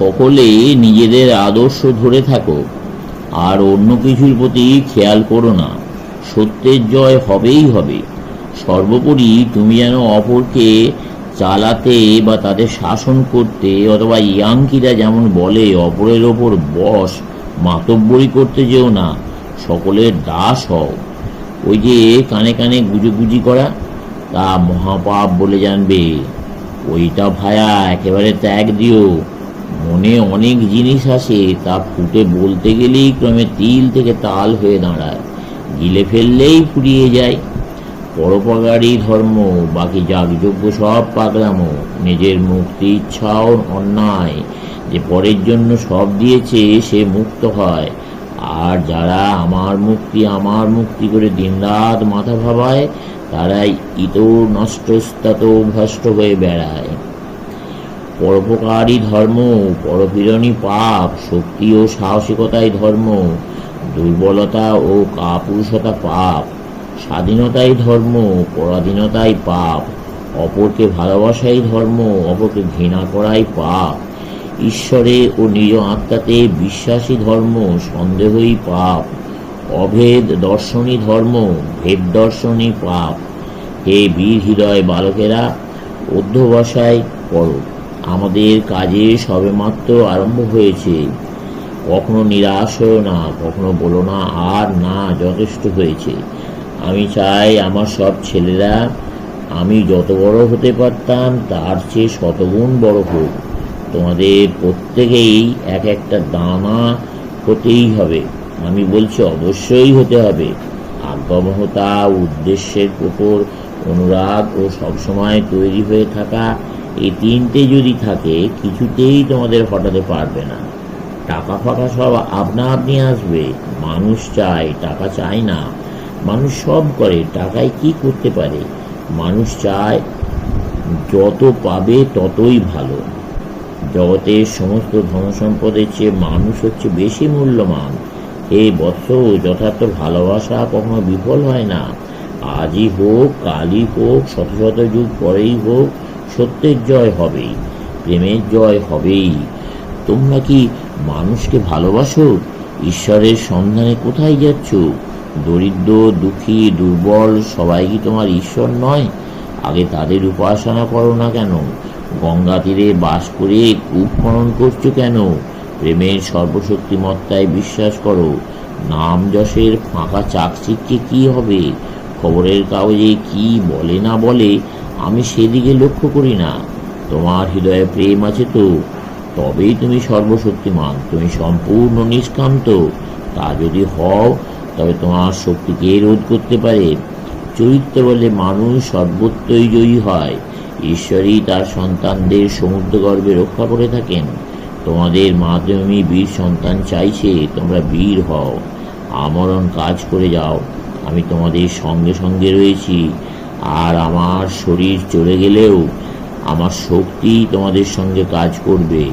সকলে নিজেদের আদর্শ ধরে থাকো, আর অন্য কিছুর প্রতি খেয়াল করো না। সত্যের জয় হবেই হবে। সর্বোপরি তুমি যেন অপরকে চালাতে বা তাদের শাসন করতে অথবা ইয়াংকিরা যেমন বলে, অপরের ওপর বস মাতব্বরি করতে যেও না, সকলের দাস হও। ওই যে কানে কানে গুজুগুজি করা, তা মহাপাপ বলে জানবে। ওইটা ভায়া, একেবারে ত্যাগ দিও। মনে অনেক জিনিস আসে, তা ফুটে বলতে গেলেই ক্রমে তিল থেকে তাল হয়ে দাঁড়ায়। গিলে ফেললেই ফুরিয়ে যায়। পরোপকারী ধর্ম, বাকি যাগযজ্ঞ সব পাগলামো। নিজের মুক্তি ইচ্ছাও অন্যায়। যে পরের জন্য সব দিয়েছে, সে মুক্ত হয়। আর যারা আমার মুক্তি আমার মুক্তি করে দিনরাত মাথা ভাবায়, তারাই ইতো নষ্টস্তাত ভ্রষ্ট হয়ে বেড়ায়। পরোপকারী ধর্ম, পরপীড়নী পাপ, শক্তি ও সাহসিকতাই ধর্ম, দুর্বলতা ও কাপুরুষতা পাপ, স্বাধীনতাই ধর্ম, পরাধীনতাই পাপ, অপরকে ভালোবাসাই ধর্ম, অপরকে ঘৃণা করাই পাপ, ঈশ্বরে ও নিজ আত্মাতে বিশ্বাসী ধর্ম, সন্দেহই পাপ, অভেদ দর্শনী ধর্ম, ভেদ দর্শনী পাপ। হে বীর হৃদয় বালকেরা, অধ্যবসায় করো। আমাদের কাজে সবেমাত্র আরম্ভ হয়েছে। কখনো নিরাশ হও না, কখনো বলো না, আর না, যথেষ্ট হয়েছে। আমি চাই আমার সব ছেলেরা, আমি যত বড় হতে পারতাম, তার চেয়ে শতগুণ বড় হোক। তোমাদের প্রত্যেকেই এক একটা দানা হতেই হবে। আমি বলছি, অবশ্যই হতে হবে। আজ্ঞাবহতা উদ্দেশ্যের উপর অনুরাগ ও সবসময় তৈরি হয়ে থাকা এই তিনটে যদি থাকে, কিছুতেই তোমাদের হটাতে পারবে না। টাকা ফাকা সব আপনা আপনি আসবে। মানুষ চায়, টাকা চায় না। মানুষ সব করে, টাকায় কি করতে পারে? মানুষ চায়, যত পাবে ততই ভালো। জগতের সমস্ত ধনসম্পদের চেয়ে মানুষ হচ্ছে বেশি মূল্যবান। এই বৎস, যথার্থ ভালোবাসা কখনো বিফল হয় না। আজই হোক, কালই হোক, শত শত যুগ পরেই হোক সত্যের জয় হবেই, প্রেমের জয় হবেই। তোমরা কি মানুষকে ভালোবাসো? ঈশ্বরের সন্ধানে কোথায় যাচ্ছ? দরিদ্র, দুঃখী, দুর্বল, সবাই কি তোমার ঈশ্বর নয়? আগে তাদের উপাসনা করো না কেন? গঙ্গা তীরে বাস করে কূপ করছ কেন? প্রেমের সর্বশক্তিমত্তায় বিশ্বাস করো। নাম যশের ফাঁকা চাকচিক্যে কি হবে? খবরের কাগজে কি বলে না বলে আমি সেদিকে লক্ষ্য করি না। তোমার হৃদয়ে প্রেম আছে তো। তবেই তুমি সর্বশক্তিমান, তুমি সম্পূর্ণ নিষ্কান্ত। তা যদি হও, তবে তোমার শক্তি কে রোধ করতে পারে? চরিত্র বলে মানুষ সর্বত্রই জয়ী হয়। ঈশ্বরই তার সন্তানদের সমুদ্র গর্ভে রক্ষা করে থাকেন। তোমাদের মাধ্যমে বীর সন্তান চাইছে, তোমরা বীর হও। আমরণ কাজ করে যাও। আমি তোমাদের সঙ্গে সঙ্গে রয়েছি। আর আমার শরীর চলে গেলেও আমার শক্তি তোমাদের সঙ্গে কাজ করবে।